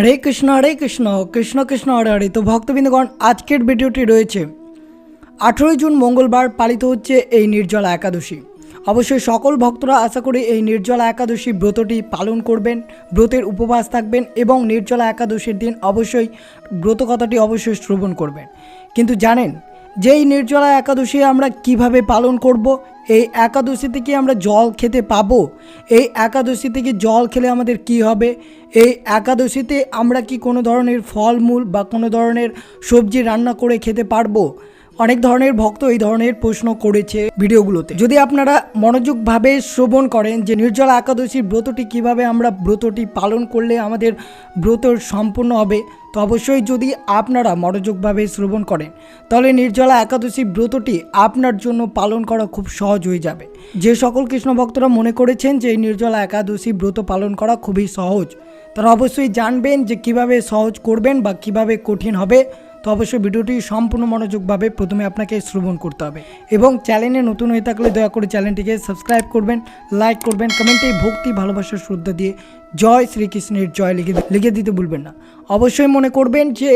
হরে কৃষ্ণ হরে কৃষ্ণ কৃষ্ণ কৃষ্ণ, হরে হরে। তো ভক্তবৃন্দগণ, আজকের ভিডিওটি রয়েছে। আঠেরোই জুন মঙ্গলবার পালিত হচ্ছে এই নির্জলা একাদশী। অবশ্যই সকল ভক্তরা আশা করি এই নির্জলা একাদশী ব্রতটি পালন করবেন, ব্রতের উপবাস থাকবেন এবং নির্জলা একাদশীর দিন অবশ্যই ব্রত কথাটি অবশ্যই শ্রবণ করবেন। কিন্তু জানেন যে এই নির্জলা একাদশী আমরা কীভাবে পালন করব এই একাদশী থেকে আমরা জল খেতে পাবো? এই একাদশী থেকে জল খেলে আমাদের কি হবে? এই একাদশীতে আমরা কি কোনো ধরনের ফলমূল বা কোনো ধরনের সবজি রান্না করে খেতে পারব? অনেক ধরনের ভক্ত এই ধরনের প্রশ্ন করেছে ভিডিওগুলোতে। যদি আপনারা মনোযোগভাবে শ্রবণ করেন যে নির্জলা একাদশীর ব্রতটি কীভাবে আমরা ব্রতটি পালন করলে আমাদের ব্রত সম্পূর্ণ হবে, তো অবশ্যই যদি আপনারা মনোযোগভাবে শ্রবণ করেন, তাহলে নির্জলা একাদশী ব্রতটি আপনার জন্য পালন করা খুব সহজ হয়ে যাবে। যে সকল কৃষ্ণ ভক্তরা মনে করেছেন যে এই নির্জলা একাদশী ব্রত পালন করা খুবই সহজ, তারা অবশ্যই জানবেন যে কীভাবে সহজ করবেন বা কীভাবে কঠিন হবে। তো অবশ্যই ভিডিওটি সম্পূর্ণ মনোযোগভাবে প্রথমে আপনাকে শ্রবণ করতে হবে। এবং চ্যানেলে নতুন হয়ে থাকলে দয়া করে চ্যানেলটিকে সাবস্ক্রাইব করবেন, লাইক করবেন, কমেন্টে ভক্তি, ভালোবাসা, শ্রদ্ধা দিয়ে জয় শ্রীকৃষ্ণের জয় লিখে লিখে দিতে ভুলবেন না। অবশ্যই মনে করবেন যে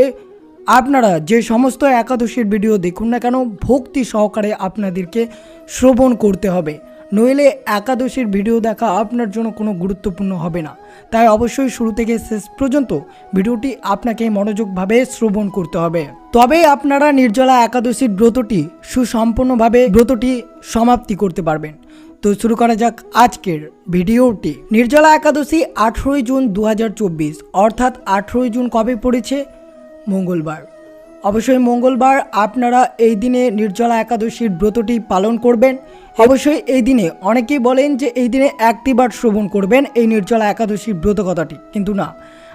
আপনারা যে সমস্ত একাদশীর ভিডিও দেখুন না কেন, ভক্তি সহকারে আপনাদেরকে শ্রবণ করতে হবে। নইলে একাদশীর ভিডিও দেখা আপনার জন্য কোনো গুরুত্বপূর্ণ হবে না। তাই অবশ্যই শুরু থেকে শেষ পর্যন্ত ভিডিওটি আপনাকে মনোযোগভাবে শ্রবণ করতে হবে। তবে আপনারা নির্জলা একাদশীর ব্রতটি সুসম্পন্নভাবে ব্রতটি সমাপ্তি করতে পারবেন। তো শুরু করা যাক আজকের ভিডিওটি। নির্জলা একাদশী আঠেরোই জুন দু হাজার চব্বিশ, অর্থাৎ আঠেরোই জুন কবে পড়েছে? মঙ্গলবার। অবশ্যই মঙ্গলবার আপনারা এই দিনে নির্জলা একাদশীর ব্রতটি পালন করবেন। অবশ্যই এই দিনে অনেকেই বলেন যে এই দিনে একটিবার শ্রবণ করবেন এই নির্জলা একাদশীর ব্রত কথাটি কিন্তু না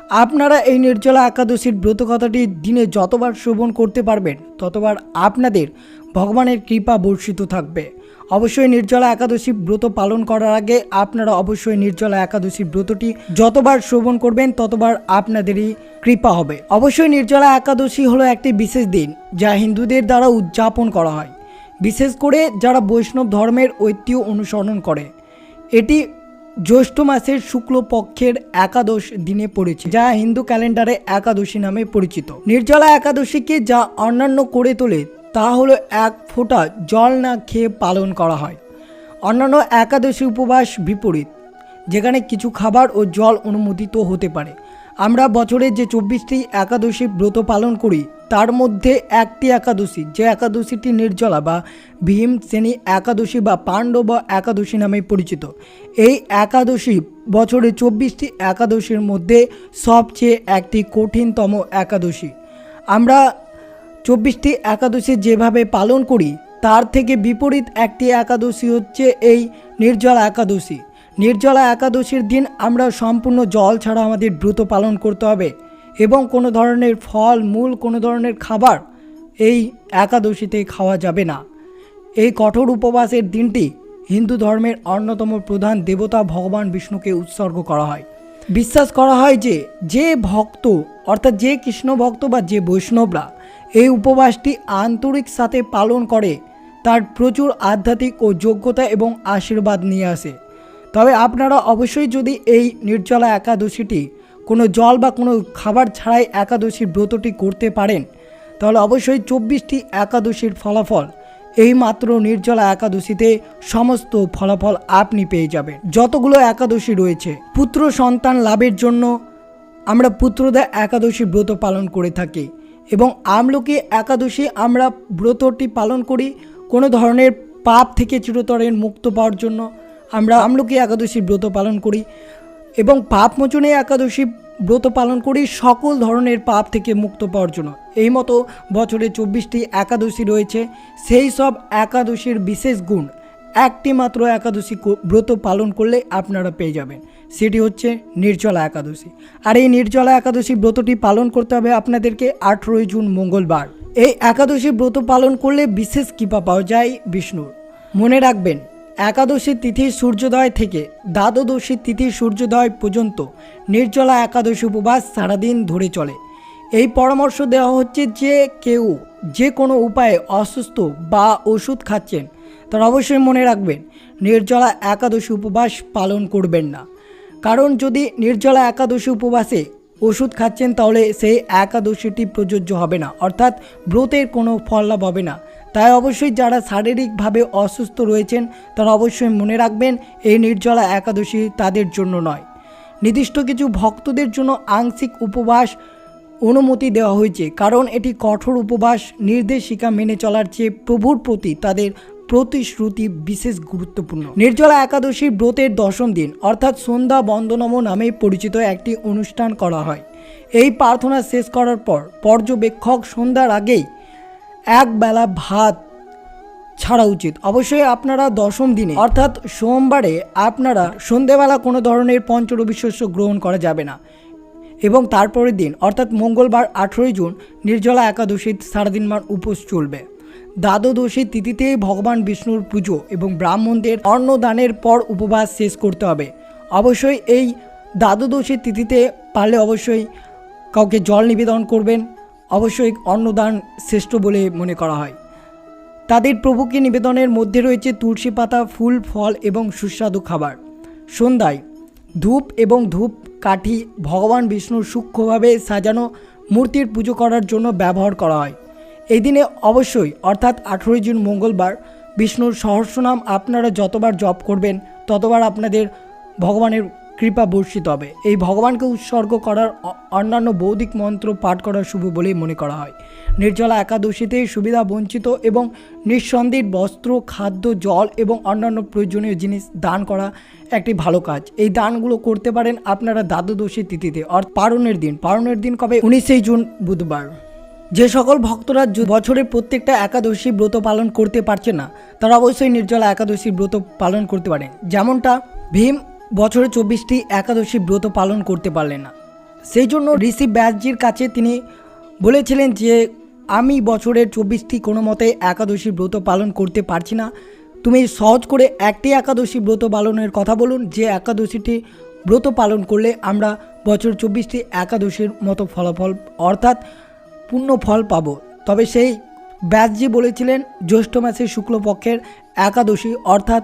আপনারা এই নির্জলা একাদশীর ব্রত কথাটি দিনে যতবার শ্রবণ করতে পারবেন, ততবার আপনাদের ভগবানের কৃপা বর্ষিত থাকবে। অবশ্যই নির্জলা একাদশী ব্রত পালন করার আগে আপনারা অবশ্যই নির্জলা একাদশী ব্রতটি যতবার শ্রবণ করবেন, ততবার আপনাদেরই কৃপা হবে। অবশ্যই নির্জলা একাদশী হলো একটি বিশেষ দিন যা হিন্দুদের দ্বারা উদযাপন করা হয়। বিশেষ করে যারা বৈষ্ণব ধর্মের ঐতিহ্য অনুসরণ করে। এটি জ্যৈষ্ঠ মাসের শুক্লপক্ষের একাদশ দিনে পড়েছে, যা হিন্দু ক্যালেন্ডারে একাদশী নামে পরিচিত। নির্জলা একাদশীকে যা অন্যান্য করে তোলে, তা হলো এক ফোঁটা জল না খেয়ে পালন করা হয়। অন্যান্য একাদশী উপবাস বিপরীত, যেখানে কিছু খাবার ও জল অনুমোদিত হতে পারে। আমরা বছরে যে চব্বিশটি একাদশী ব্রত পালন করি তার মধ্যে একটি একাদশী, যে একাদশীটি নির্জলা বা ভীম শ্রেণি একাদশী বা পাণ্ডব একাদশী নামে পরিচিত। এই একাদশী বছরে চব্বিশটি একাদশীর মধ্যে সবচেয়ে একটি কঠিনতম একাদশী। আমরা চব্বিশটি একাদশী যেভাবে পালন করি, তার থেকে বিপরীত একটি একাদশী হচ্ছে এই নির্জলা একাদশী। নির্জলা একাদশীর দিন আমরা সম্পূর্ণ জল ছাড়া আমাদের ব্রত পালন করতে হবে। এবং কোনো ধরনের ফল, মূল, কোনো ধরনের খাবার এই একাদশীতে খাওয়া যাবে না। এই কঠোর উপবাসের দিনটি হিন্দু ধর্মের অন্যতম প্রধান দেবতা ভগবান বিষ্ণুকে উৎসর্গ করা হয়। বিশ্বাস করা হয় যে যে ভক্ত, অর্থাৎ যে কৃষ্ণ ভক্ত বা যে বৈষ্ণবরা এই উপবাসটি আন্তরিক সাথে পালন করে, তার প্রচুর আধ্যাত্মিক ও যোগ্যতা এবং আশীর্বাদ নিয়ে আসে। তবে আপনারা অবশ্যই যদি এই নির্জলা একাদশীটি কোনো জল বা কোনো খাবার ছাড়াই একাদশীর ব্রতটি করতে পারেন, তাহলে অবশ্যই চব্বিশটি একাদশীর ফলাফল এই মাত্র নির্জলা একাদশীতে সমস্ত ফলাফল আপনি পেয়ে যাবেন। যতগুলো একাদশী রয়েছে, পুত্র সন্তান লাভের জন্য আমরা পুত্রদা একাদশী ব্রত পালন করে থাকি এবং আমলকি একাদশী আমরা ব্রতটি পালন করি কোনো ধরনের পাপ থেকে চিরতরের মুক্ত পাওয়ার জন্য আমরা আমলকি একাদশী ব্রত পালন করি। এবং পাপ মোচনে একাদশী ব্রত পালন করি সকল ধরনের পাপ থেকে মুক্ত পাওয়ার জন্য। এই মতো বছরে চব্বিশটি একাদশী রয়েছে। সেই সব একাদশীর বিশেষ গুণ, একটি মাত্র একাদশী ব্রত পালন করলে আপনারা পেয়ে যাবেন। সেটি হচ্ছে নির্জলা একাদশী। আর এই নির্জলা একাদশী ব্রতটি পালন করতে হবে আপনাদেরকে আঠেরোই জুন মঙ্গলবার। এই একাদশী ব্রত পালন করলে বিশেষ কৃপা পাওয়া যায় বিষ্ণুর। মনে রাখবেন একাদশী তিথি সূর্যোদয় থেকে দ্বাদশী তিথি সূর্যোদয় পর্যন্ত নির্জলা একাদশী উপবাস সারাদিন ধরে চলে। এই পরামর্শ দেওয়া হচ্ছে যে কেউ যে কোনো উপায়ে অসুস্থ বা ওষুধ খাচ্ছেন, তারা অবশ্যই মনে রাখবেন, নির্জলা একাদশী উপবাস পালন করবেন না। কারণ যদি নির্জলা একাদশী উপবাসে ওষুধ খাচ্ছেন, তাহলে সেই একাদশীটি প্রযোজ্য হবে না, অর্থাৎ ব্রতের কোনো ফল লাভ হবে না। তাই অবশ্যই যারা শারীরিকভাবে অসুস্থ রয়েছেন, তারা অবশ্যই মনে রাখবেন, এই নির্জলা একাদশী তাদের জন্য নয়। নির্দিষ্ট কিছু ভক্তদের জন্য আংশিক উপবাস অনুমতি দেওয়া হয়েছে, কারণ এটি কঠোর উপবাস নির্দেশিকা মেনে চলার চেয়ে প্রভুর প্রতি তাদের প্রতিশ্রুতি বিশেষ গুরুত্বপূর্ণ। নির্জলা একাদশীর ব্রতের দশম দিন, অর্থাৎ সন্ধ্যা বন্দনম নামে পরিচিত একটি অনুষ্ঠান করা হয়। এই প্রার্থনা শেষ করার পর পর্যবেক্ষক সন্ধ্যার আগেই এক বেলা ভাত ছাড়া উচিত। অবশ্যই আপনারা দশম দিনে, অর্থাৎ সোমবারে আপনারা সন্ধেবেলা কোনো ধরনের পঞ্চরবি শস্য গ্রহণ করা যাবে না। এবং তারপরের দিন, অর্থাৎ মঙ্গলবার আঠেরোই জুন, নির্জলা একাদশী সারাদিন মান উপোস চলবে। দ্বাদশী তিথিতে ভগবান বিষ্ণুর পুজো এবং ব্রাহ্মণদের অন্নদানের পর উপবাস শেষ করতে হবে। অবশ্যই এই দ্বাদশী তিথিতে পারলে অবশ্যই কাউকে জল নিবেদন করবেন। অবশ্যই অন্নদান শ্রেষ্ঠ বলে মনে করা হয়। তাদের প্রভুকে নিবেদনের মধ্যে রয়েছে তুলসী পাতা, ফুল, ফল এবং সুস্বাদু খাবার। সন্ধ্যায় ধূপ এবং ধূপ কাঠি ভগবান বিষ্ণুর সূক্ষ্মভাবে সাজানো মূর্তির পুজো করার জন্য ব্যবহার করা হয়। এই দিনে অবশ্যই, অর্থাৎ আঠেরোই জুন মঙ্গলবার, বিষ্ণুর সহস্রনাম আপনারা যতবার জপ করবেন, ততবার আপনাদের ভগবানের কৃপা বর্ষিত হবে। এই ভগবানকে উৎসর্গ করার অন্যান্য বৌদ্ধিক মন্ত্র পাঠ করা শুভ বলেই মনে করা হয়। নির্জলা একাদশীতে সুবিধা বঞ্চিত এবং নিঃসন্দেহ বস্ত্র, খাদ্য, জল এবং অন্যান্য প্রয়োজনীয় জিনিস দান করা একটি ভালো কাজ। এই দানগুলো করতে পারেন আপনারা দ্বাদশী তিথিতে, অর্থ পারণের দিন। পারণের দিন কবে? উনিশে জুন, বুধবার। যে সকল ভক্তরা বছরের প্রত্যেকটা একাদশী ব্রত পালন করতে পারছে না, তারা অবশ্যই নির্জলা একাদশী ব্রত পালন করতে পারেন। যেমনটা ভীম বছরে চব্বিশটি একাদশী ব্রত পালন করতে পারলেন না। সেই জন্য ঋষি ব্যাসজির কাছে তিনি বলেছিলেন যে, আমি বছরের চব্বিশটি কোনো মতে একাদশী ব্রত পালন করতে পারছি না। তুমি সহজ করে একটি একাদশী ব্রত পালনের কথা বলুন। যে একাদশীটি ব্রত পালন করলে আমরা বছর চব্বিশটি একাদশীর মতো ফলাফল অর্থাৎ পূর্ণ ফল পাব। তবে সেই ব্যাসজি বলেছিলেন, জ্যৈষ্ঠ মাসের শুক্লপক্ষের একাদশী অর্থাৎ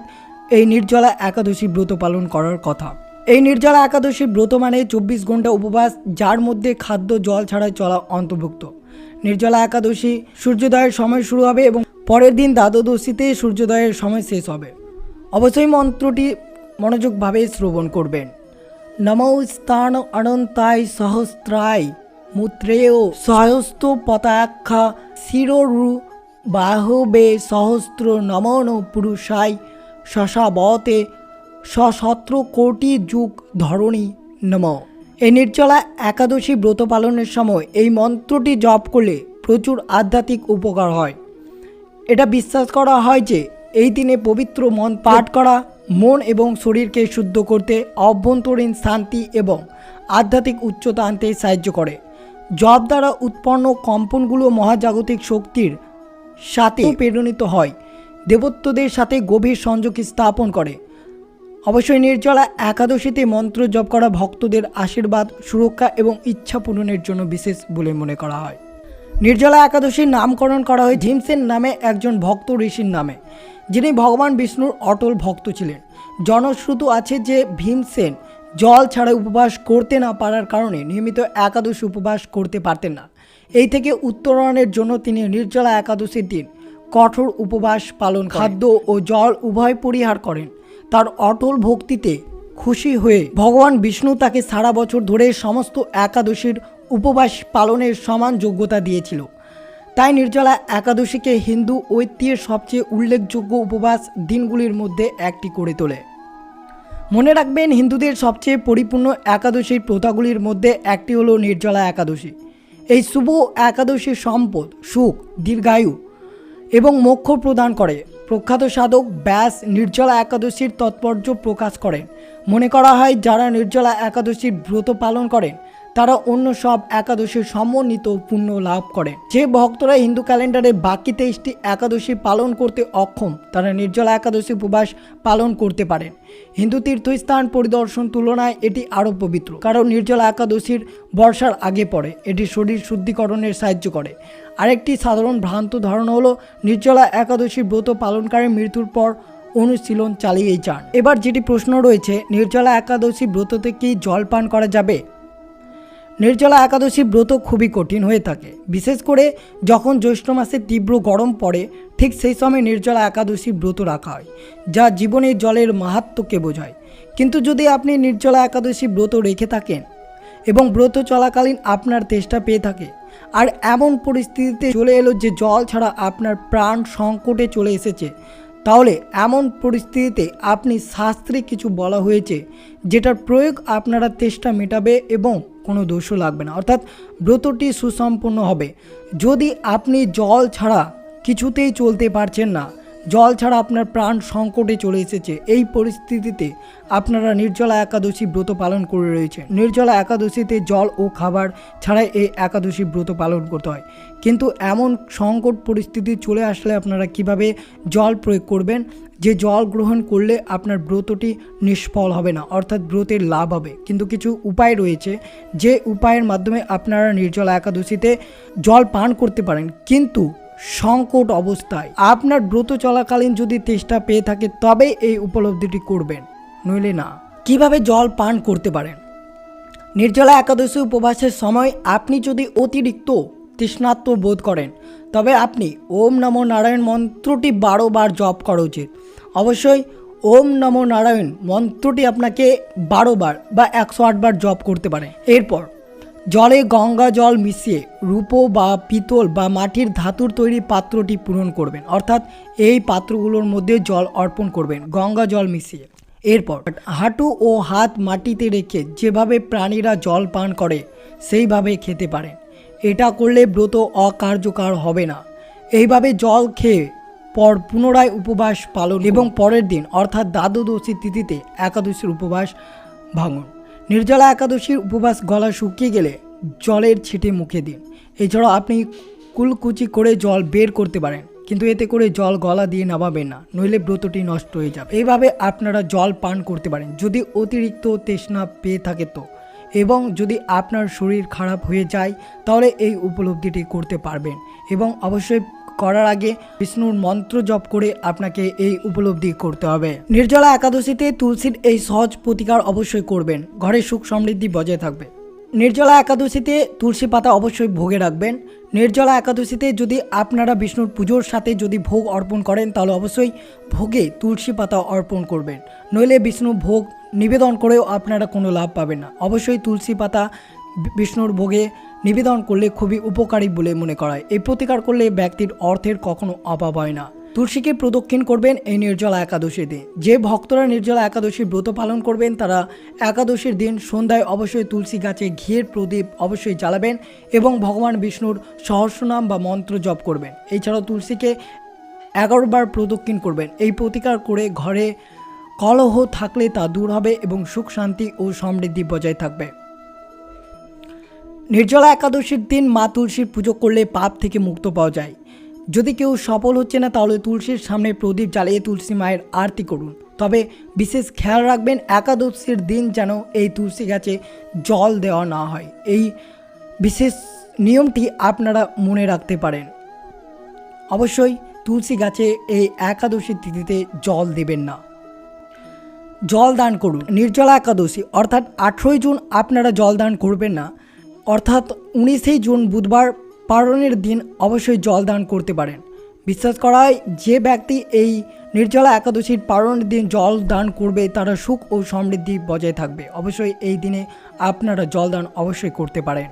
এই নির্জলা একাদশী ব্রত পালন করার কথা। এই নির্জলা একাদশী ব্রত মানে চব্বিশ ঘণ্টা উপবাস, যার মধ্যে খাদ্য, জল ছাড়াই চলা অন্তর্ভুক্ত। নির্জলা একাদশী সূর্যোদয়ের সময় শুরু হবে এবং পরের দিন দ্বাদশীতে সূর্যোদয়ের সময় শেষ হবে। অবশ্যই মন্ত্রটি মনোযোগভাবে শ্রবণ করবেন। নমো স্থান অনন্তায় সহস্রায় মুত্রেয় সহস্ত পতাক্ষা শিরোরু বাহবে সহস্র নমন পুরুষায় শশাবতে সশত্র কোটি যুগ ধরণী নম। এই নির্জলা একাদশী ব্রত পালনের সময় এই মন্ত্রটি জপ করলে প্রচুর আধ্যাত্মিক উপকার হয়। এটা বিশ্বাস করা হয় যে এই দিনে পবিত্র মন পাঠ করা, মন এবং শরীরকে শুদ্ধ করতে অভ্যন্তরীণ শান্তি এবং আধ্যাত্মিক উচ্চতা আনতে সাহায্য করে। জপ দ্বারা উৎপন্ন কম্পনগুলো মহাজাগতিক শক্তির সাথে প্রেরণিত হয়। দেবত্বদের সাথে গভীর সংযোগ স্থাপন করে। অবশ্যই নির্জলা একাদশীতে মন্ত্র জপ করা ভক্তদের আশীর্বাদ, সুরক্ষা এবং ইচ্ছা পূরণের জন্য বিশেষ বলে মনে করা হয়। নির্জলা একাদশীর নামকরণ করা হয় ভীমসেন নামে একজন ভক্ত ঋষির নামে, যিনি ভগবান বিষ্ণুর অটল ভক্ত ছিলেন। জনশ্রুত আছে যে ভীমসেন জল ছাড়া উপবাস করতে না পারার কারণে নিয়মিত একাদশী উপবাস করতে পারতেন না। এই থেকে উত্তরণের জন্য তিনি নির্জলা একাদশীর দিন কঠোর উপবাস পালন খাদ্য ও জল উভয় পরিহার করেন। তার অটল ভক্তিতে খুশি হয়ে ভগবান বিষ্ণু তাকে সারা বছর ধরে সমস্ত একাদশীর উপবাস পালনের সমান যোগ্যতা দিয়েছিল। তাই নির্জলা একাদশীকে হিন্দু ঐতিহ্যের সবচেয়ে উল্লেখযোগ্য উপবাস দিনগুলির মধ্যে একটি করে তোলে। মনে রাখবেন, হিন্দুদের সবচেয়ে পরিপূর্ণ একাদশীর প্রথাগুলির মধ্যে একটি হলো নির্জলা একাদশী। এই শুভ একাদশীর সম্পদ, সুখ, দীর্ঘায়ু এবং মোক্ষ প্রদান করে। প্রখ্যাত সাধক ব্যাস নির্জলা একাদশীর তাৎপর্য প্রকাশ করেন মনে করা হয়, যারা নির্জলা একাদশীর ব্রত পালন করেন তারা অন্য সব একাদশীর সমন্বিত পুণ্য লাভ করেন যে ভক্তরা হিন্দু ক্যালেন্ডারে বাকি তেইশটি একাদশী পালন করতে অক্ষম, তারা নির্জলা একাদশী উপবাস পালন করতে পারেন হিন্দু তীর্থস্থান পরিদর্শন তুলনায় এটি আরও পবিত্র, কারণ নির্জলা একাদশীর বর্ষার আগে পড়ে। এটি শরীর শুদ্ধিকরণের সাহায্য করে। আরেকটি সাধারণ ভ্রান্ত ধারণা হলো, নির্জলা একাদশী ব্রত পালনকারী মৃত্যুর পর অনুশীলন চালিয়েই যান। এবার যেটি প্রশ্ন রয়েছে, নির্জলা একাদশী ব্রততে কি জল পান করা যাবে? নির্জলা একাদশী ব্রত খুবই কঠিন হয়ে থাকে। বিশেষ করে যখন জ্যৈষ্ঠ মাসে তীব্র গরম পড়ে, ঠিক সেই সময় নির্জলা একাদশী ব্রত রাখা হয়, যা জীবনে জলের মাহাত্মকে বোঝায়। কিন্তু যদি আপনি নির্জলা একাদশী ব্রত রেখে থাকেন এবং ব্রত চলাকালীন আপনার তেষ্টা পেয়ে থাকে আর এমন পরিস্থিতিতে চলে এলো যে জল ছাড়া আপনার প্রাণ সংকটে চলে এসেছে। তাহলে এমন পরিস্থিতিতে আপনি শাস্ত্রে কিছু বলা হয়েছে, যেটার প্রয়োগ আপনারা তেষ্টা মেটাবে এবং কোনো দোষও লাগবে না। অর্থাৎ ব্রতটি সুসম্পন্ন হবে। যদি আপনি জল ছাড়া কিছুতেই চলতে পারছেন না জল ছাড়া আপনার প্রাণ সংকটে চলে এসেছে। এই পরিস্থিতিতে আপনারা নির্জলা একাদশী ব্রত পালন করে রয়েছে নির্জলা একাদশীতে জল ও খাবার ছাড়াই এই একাদশী ব্রত পালন করতে হয়। কিন্তু এমন সংকট পরিস্থিতি চলে আসলে আপনারা কীভাবে জল প্রয়োগ করবেন? যে জল গ্রহণ করলে আপনার ব্রতটি নিষ্ফল হবে না, অর্থাৎ ব্রতের লাভ হবে। কিন্তু কিছু উপায় রয়েছে, যে উপায়ের মাধ্যমে আপনারা নির্জলা একাদশীতে জল পান করতে পারেন। কিন্তু সংকট অবস্থায়। আপনার ব্রত চলাকালীন যদি তেষ্টা পেয়ে থাকে তবে এই উপলব্ধিটি করবেন। নইলে না। কীভাবে জল পান করতে পারেন? নির্জলা একাদশী উপবাসের সময় আপনি যদি অতিরিক্ত তৃষ্ণাত্ম বোধ করেন, তবে আপনি ওম নমো নারায়ণ মন্ত্রটি বারোবার জপ করা উচিত। অবশ্যই ওম নমো নারায়ণ মন্ত্রটি আপনাকে বারোবার বা একশো আটবার জপ করতে পারে। এরপর জলে গঙ্গা জল মিশিয়ে রূপো বা পিতল বা মাটির ধাতুর তৈরি পাত্রটি পূরণ করবেন। অর্থাৎ এই পাত্রগুলোর মধ্যে জল অর্পণ করবেন, গঙ্গা জল মিশিয়ে। এরপর হাঁটু ও হাত মাটিতে রেখে যেভাবে প্রাণীরা জল পান করে, সেইভাবে খেতে পারেন। এটা করলে ব্রত অকার্যকর হবে না। এইভাবে জল খেয়ে পর পুনরায় উপবাস পালন এবং পরের দিন, অর্থাৎ দ্বাদশী তিথিতে একাদশীর উপবাস ভাঙুন। নির্জলা একাদশীর উপবাস গলা শুকিয়ে গেলে জলের ছিটে মুখে দিন। এছাড়াও আপনি কুলকুচি করে জল বের করতে পারেন, কিন্তু এতে করে জল গলা দিয়ে নামাবেন না, নইলে ব্রতটি নষ্ট হয়ে যাবে। এইভাবে আপনারা জল পান করতে পারেন। যদি অতিরিক্ত তৃষ্ণা পেয়ে থাকে তো। এবং যদি আপনার শরীর খারাপ হয়ে যায়, তাহলে এই উপলব্ধিটি করতে পারবেন। এবং অবশ্যই করার আগে বিষ্ণুর মন্ত্র জপ করে আপনাকে এই উপলব্ধি করতে হবে। নির্জলা একাদশীতে তুলসীর এই সহজ প্রতিকার অবশ্যই করবেন। ঘরে সুখ সমৃদ্ধি বজায় থাকবে। নির্জলা একাদশীতে তুলসী পাতা অবশ্যই ভোগে রাখবেন। নির্জলা একাদশীতে যদি আপনারা বিষ্ণুর পুজোর সাথে যদি ভোগ অর্পণ করেন, তাহলে অবশ্যই ভোগে তুলসী পাতা অর্পণ করবেন। নইলে বিষ্ণু ভোগ নিবেদন করেও আপনারা কোনো লাভ পাবেন না। অবশ্যই তুলসী পাতা বিষ্ণুর ভোগে নিবেদন করলে খুবই উপকারী বলে মনে করা হয় এই প্রতিকার করলে ব্যক্তির অর্থের কখনো অভাব হয় না। তুলসীকে প্রদক্ষিণ করবেন এই নির্জলা একাদশীতে যে ভক্তরা নির্জলা একাদশীর ব্রত পালন করবেন, তারা একাদশীর দিন সন্ধ্যায় অবশ্যই তুলসী গাছে ঘিয়ের প্রদীপ অবশ্যই জ্বালাবেন এবং ভগবান বিষ্ণুর সহস্রনাম বা মন্ত্র জপ করবেন। এছাড়াও তুলসীকে এগারো বার প্রদক্ষিণ করবেন। এই প্রতিকার করে ঘরে কলহ থাকলে তা দূর হবে এবং সুখ শান্তি ও সমৃদ্ধি বজায় থাকবে। নির্জলা একাদশীর দিন মা তুলসীর পুজো করলে পাপ থেকে মুক্ত পাওয়া যায়। যদি কেউ সফল হচ্ছে না, তাহলে তুলসীর সামনে প্রদীপ জ্বালিয়ে তুলসী মায়ের আরতি করুন। তবে বিশেষ খেয়াল রাখবেন, একাদশীর দিন যেন এই তুলসী গাছে জল দেওয়া না হয়। এই বিশেষ নিয়মটি আপনারা মনে রাখতে পারেন। অবশ্যই তুলসী গাছে এই একাদশীর তিথিতে জল দেবেন না। জল দান করুন। নির্জলা একাদশী, অর্থাৎ আঠেরোই জুন আপনারা জল দান করবেন না অর্থাৎ উনিশেই জুন বুধবার পালনের দিন অবশ্যই জল দান করতে পারেন। বিশ্বাস করা হয় যে ব্যক্তি এই নির্জলা একাদশীর পালনের দিন জল দান করবে, তারা সুখ ও সমৃদ্ধি বজায় থাকবে। অবশ্যই এই দিনে আপনারা জল দান অবশ্যই করতে পারেন।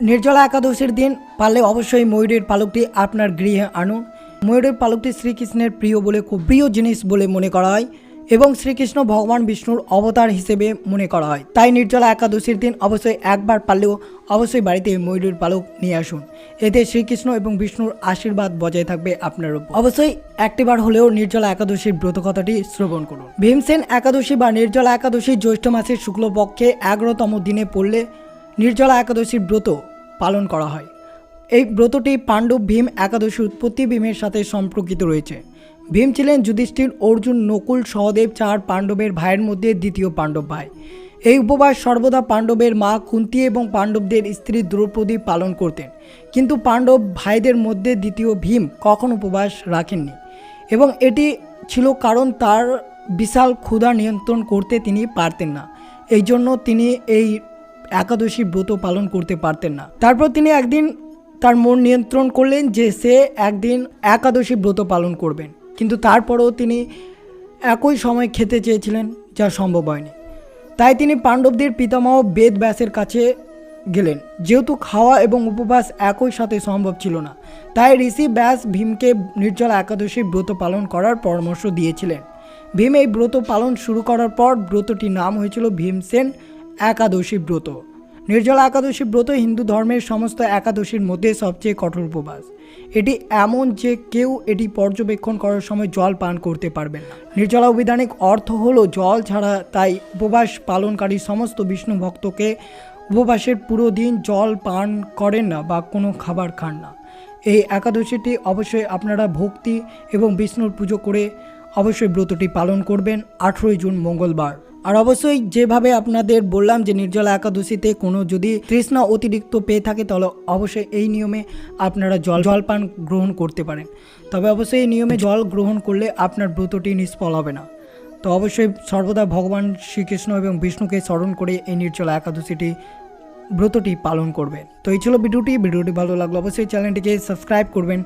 নির্জলা একাদশীর দিন পারলে অবশ্যই ময়ূরের পালকটি আপনার গৃহে আনুন। ময়ূরের পালকটি শ্রীকৃষ্ণের প্রিয় বলে, খুব প্রিয় জিনিস বলে মনে করা হয় এবং শ্রীকৃষ্ণ ভগবান বিষ্ণুর অবতার হিসেবে মনে করা হয়। তাই নির্জলা একাদশীর দিন অবশ্যই একবার পারলেও অবশ্যই বাড়িতে ময়ূরের পালক নিয়ে আসুন। এতে শ্রীকৃষ্ণ এবং বিষ্ণুর আশীর্বাদ বজায় থাকবে আপনার উপর। অবশ্যই একটিবার হলেও নির্জলা একাদশীর ব্রত কথাটি শ্রবণ করুন। ভীমসেন একাদশী বা নির্জলা একাদশী জ্যৈষ্ঠ মাসের শুক্লপক্ষে এগারোতম দিনে পড়লে নির্জলা একাদশীর ব্রত পালন করা হয়। এই ব্রতটি পাণ্ডব ভীম একাদশী উৎপত্তি ভীমের সাথে সম্পর্কিত রয়েছে। ভীম ছিলেন যুধিষ্ঠির অর্জুন, নকুল, সহদেব চার পাণ্ডবের ভাইয়ের মধ্যে দ্বিতীয় পাণ্ডব ভাই। এই উপবাস সর্বদা পাণ্ডবের মা কুন্তি এবং পাণ্ডবদের স্ত্রী দ্রৌপদী পালন করতেন। কিন্তু পাণ্ডব ভাইদের মধ্যে দ্বিতীয় ভীম কখন উপবাস রাখেননি এবং এটি ছিল কারণ তার বিশাল ক্ষুধা নিয়ন্ত্রণ করতে তিনি পারতেন না। এই জন্য তিনি এই একাদশী ব্রত পালন করতে পারতেন না। তারপর তিনি একদিন তার মন নিয়ন্ত্রণ করলেন যে সে একদিন একাদশী ব্রত পালন করবেন। কিন্তু তারপরেও তিনি একই সময় খেতে চেয়েছিলেন, যা সম্ভব হয়নি। তাই তিনি পাণ্ডবদের পিতামহ বেদ ব্যাসের কাছে গেলেন। যেহেতু খাওয়া এবং উপবাস একই সাথে সম্ভব ছিল না, তাই ঋষি ব্যাস ভীমকে নির্জলা একাদশী ব্রত পালন করার পরামর্শ দিয়েছিলেন। ভীম এই ব্রত পালন শুরু করার পর ব্রতটির নাম হয়েছিল ভীমসেন একাদশী ব্রত। নির্জলা একাদশী ব্রত হিন্দু ধর্মের সমস্ত একাদশীর মধ্যে সবচেয়ে কঠোর উপবাস। এটি এমন যে কেউ এটি পর্যবেক্ষণ করার সময় জল পান করতে পারবেন না। নির্জলা অভিধানিক অর্থ হলো জল ছাড়া তাই উপবাস পালনকারী সমস্ত বিষ্ণু ভক্তকে উপবাসের পুরো দিন জল পান করেন না বা কোনো খাবার খান না। এই একাদশীটি অবশ্যই আপনারা ভক্তি এবং বিষ্ণুর পুজো করে অবশ্যই ব্রতটি পালন করবেন আঠেরোই জুন মঙ্গলবার। আর অবশ্যই যেভাবে আপনাদের বললাম যে নির্জলা একাদশীতে কোনো যদি তৃষ্ণা অতিরিক্ত পেয়ে থাকে, তাহলে অবশ্যই এই নিয়মে আপনারা জল, জলপান গ্রহণ করতে পারেন। তবে অবশ্যই এই নিয়মে জল গ্রহণ করলে আপনার ব্রতটি নিষ্ফল হবে না। তো অবশ্যই সর্বদা ভগবান শ্রীকৃষ্ণ এবং বিষ্ণুকে স্মরণ করে এই নির্জলা একাদশীটি, ব্রতটি পালন করবেন। তো এই ছিল ভিডিওটি। ভিডিওটি ভালো লাগল অবশ্যই চ্যানেলটিকে সাবস্ক্রাইব করবেন,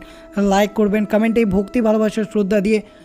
লাইক করবেন, কমেন্টে ভক্তি, ভালোবাসার শ্রদ্ধা দিয়ে